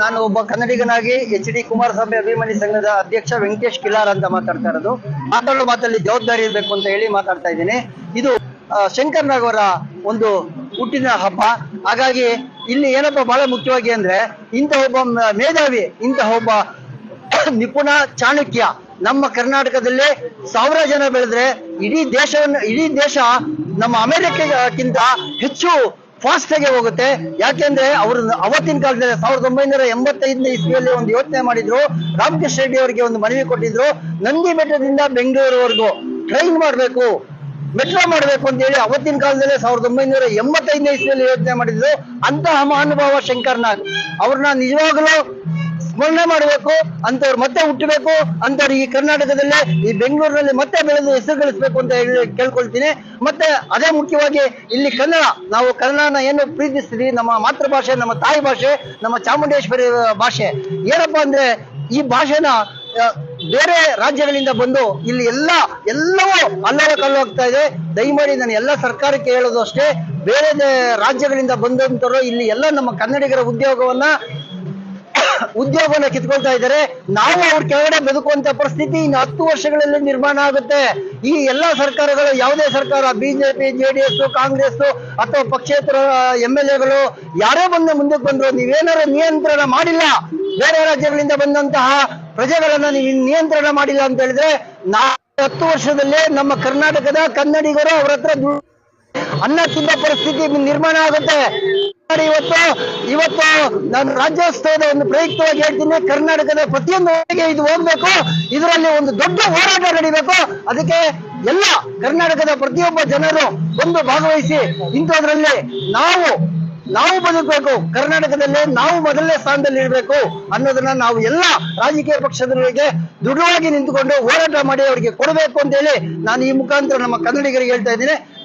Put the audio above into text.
ನಾನು ಒಬ್ಬ ಕನ್ನಡಿಗನಾಗಿ H D Kumaraswamy ಅಭಿಮಾನಿ ಸಂಘದ ಅಧ್ಯಕ್ಷ ವೆಂಕಟೇಶ್ ಕಿಲಾರ್ ಅಂತ ಮಾತಾಡ್ತಾ ಇರೋದು. ಮಾತಾಡೋ ಮಾತಲ್ಲಿ ಜವಾಬ್ದಾರಿ ಇರಬೇಕು ಅಂತ ಹೇಳಿ ಮಾತಾಡ್ತಾ ಇದ್ದೀನಿ. ಇದು ಶಂಕರ್ ಒಂದು ಹುಟ್ಟಿನ ಹಬ್ಬ. ಹಾಗಾಗಿ ಇಲ್ಲಿ ಏನಪ್ಪ ಬಹಳ ಮುಖ್ಯವಾಗಿ ಅಂದ್ರೆ ಇಂತಹ ಒಬ್ಬ ಮೇಧಾವಿ ಇಂತಹ ಒಬ್ಬ ನಿಪುಣ ಚಾಣಕ್ಯ ನಮ್ಮ ಕರ್ನಾಟಕದಲ್ಲಿ ಸಾವಿರ ಜನ ಬೆಳೆದ್ರೆ ಇಡೀ ದೇಶವನ್ನು, ಇಡೀ ದೇಶ ನಮ್ಮ ಅಮೆರಿಕಕ್ಕಿಂತ ಹೆಚ್ಚು ಫಾಸ್ಟ್ ಆಗಿ ಹೋಗುತ್ತೆ. ಯಾಕೆಂದ್ರೆ ಅವರು ಅವತ್ತಿನ ಕಾಲದಲ್ಲಿ ಸಾವಿರದ ಒಂಬೈನೂರ ಎಂಬತ್ತೈದನೇ ಇಸ್ವಿಯಲ್ಲಿ ಒಂದು ಯೋಚನೆ ಮಾಡಿದ್ರು. ರಾಮಕೃಷ್ಣ ರೆಡ್ಡಿ ಅವರಿಗೆ ಒಂದು ಮನವಿ ಕೊಟ್ಟಿದ್ರು. ನಂದಿ ಬೆಟ್ಟದಿಂದ ಬೆಂಗಳೂರುವರೆಗೂ ಟ್ರೈನ್ ಮಾಡಬೇಕು ಮೆಟ್ರೋ ಮಾಡಬೇಕು ಅಂತ ಹೇಳಿ ಅವತ್ತಿನ ಕಾಲದಲ್ಲಿ ಸಾವಿರದ ಒಂಬೈನೂರ ಎಂಬತ್ತೈದನೇ ಇಸ್ವಿಯಲ್ಲಿ ಯೋಚನೆ ಮಾಡಿದ್ರು. ಅಂತಹ ಮಹಾನುಭಾವ ಶಂಕರ್ನಾಗ್ ಅವ್ರನ್ನ ನಿಜವಾಗಲೂ ಸ್ಮರಣೆ ಮಾಡಬೇಕು ಅಂತವ್ರು ಮತ್ತೆ ಹುಟ್ಟಬೇಕು ಅಂತವ್ರು ಈ ಕರ್ನಾಟಕದಲ್ಲೇ, ಈ ಬೆಂಗಳೂರಿನಲ್ಲಿ ಮತ್ತೆ ಬೆಳೆದು ಹೆಸರು ಗಳಿಸಬೇಕು ಅಂತ ಹೇಳಿ ಕೇಳ್ಕೊಳ್ತೀನಿ. ಮತ್ತೆ ಅದೇ ಮುಖ್ಯವಾಗಿ ಇಲ್ಲಿ ಕನ್ನಡ, ನಾವು ಕನ್ನಡನ ಏನು ಪ್ರೀತಿಸ್ತೀವಿ ನಮ್ಮ ಮಾತೃಭಾಷೆ, ನಮ್ಮ ತಾಯಿ ಭಾಷೆ, ನಮ್ಮ ಚಾಮುಂಡೇಶ್ವರಿ ಭಾಷೆ. ಏನಪ್ಪಾ ಅಂದ್ರೆ, ಈ ಭಾಷೆನ ಬೇರೆ ರಾಜ್ಯಗಳಿಂದ ಬಂದು ಇಲ್ಲಿ ಎಲ್ಲ, ಎಲ್ಲವೂ ಅಲ್ಲವ ಕಲ್ಲೋಗ್ತಾ ಇದೆ. ದಯಮಾಡಿ ನಾನು ಎಲ್ಲ ಸರ್ಕಾರಕ್ಕೆ ಹೇಳೋದು ಅಷ್ಟೇ. ಬೇರೆ ರಾಜ್ಯಗಳಿಂದ ಬಂದಂತರು ಇಲ್ಲಿ ಎಲ್ಲ ನಮ್ಮ ಕನ್ನಡಿಗರ ಉದ್ಯೋಗವನ್ನ ಉದ್ಯೋಗವನ್ನ ಕಿತ್ಕೊಳ್ತಾ ಇದ್ದಾರೆ. ನಾವು ಅವ್ರ ಕೆಳಗಡೆ ಬದುಕುವಂತ ಪರಿಸ್ಥಿತಿ ಇನ್ನು ಹತ್ತು ವರ್ಷಗಳಲ್ಲಿ ನಿರ್ಮಾಣ ಆಗುತ್ತೆ. ಈ ಎಲ್ಲಾ ಸರ್ಕಾರಗಳು, ಯಾವುದೇ ಸರ್ಕಾರ, ಬಿಜೆಪಿ, ಜೆಡಿಎಸ್, ಕಾಂಗ್ರೆಸ್ ಅಥವಾ ಪಕ್ಷೇತರ, ಎಂ ಎಲ್ ಎಗಳು ಯಾರೇ ಬಂದು ಮುಂದಕ್ಕೆ ಬಂದ್ರು ನೀವೇನಾರು ನಿಯಂತ್ರಣ ಮಾಡಿಲ್ಲ. ಬೇರೆ ರಾಜ್ಯಗಳಿಂದ ಬಂದಂತಹ ಪ್ರಜೆಗಳನ್ನ ನೀವು ನಿಯಂತ್ರಣ ಮಾಡಿಲ್ಲ ಅಂತ ಹೇಳಿದ್ರೆ ನಾ ಹತ್ತು ವರ್ಷದಲ್ಲೇ ನಮ್ಮ ಕರ್ನಾಟಕದ ಕನ್ನಡಿಗರು ಅವ್ರ ಹತ್ರ ಅನ್ನ ತಿಂದ ಪರಿಸ್ಥಿತಿ ನಿರ್ಮಾಣ ಆಗುತ್ತೆ. ಇವತ್ತು ಇವತ್ತು ನಾನು ರಾಜ್ಯೋತ್ಸವದ ಒಂದು ಪ್ರಯುಕ್ತವಾಗಿ ಹೇಳ್ತೀನಿ, ಕರ್ನಾಟಕದ ಪ್ರತಿಯೊಂದು ಇದು ಹೋಗ್ಬೇಕು. ಇದರಲ್ಲಿ ಒಂದು ದೊಡ್ಡ ಹೋರಾಟ ನಡೀಬೇಕು. ಅದಕ್ಕೆ ಎಲ್ಲ ಕರ್ನಾಟಕದ ಪ್ರತಿಯೊಬ್ಬ ಜನರು ಬಂದು ಭಾಗವಹಿಸಿ ಇಂಥದ್ರಲ್ಲಿ ನಾವು ನಾವು ಬದುಕಬೇಕು. ಕರ್ನಾಟಕದಲ್ಲಿ ನಾವು ಮೊದಲನೇ ಸ್ಥಾನದಲ್ಲಿ ಇರಬೇಕು ಅನ್ನೋದನ್ನ ನಾವು ಎಲ್ಲ ರಾಜಕೀಯ ಪಕ್ಷದವರಿಗೆ ದೃಢವಾಗಿ ನಿಂತುಕೊಂಡು ಹೋರಾಟ ಮಾಡಿ ಅವರಿಗೆ ಕೊಡಬೇಕು ಅಂತ ಹೇಳಿ ನಾನು ಈ ಮುಖಾಂತರ ನಮ್ಮ ಕನ್ನಡಿಗರಿಗೆ ಹೇಳ್ತಾ ಇದ್ದೀನಿ.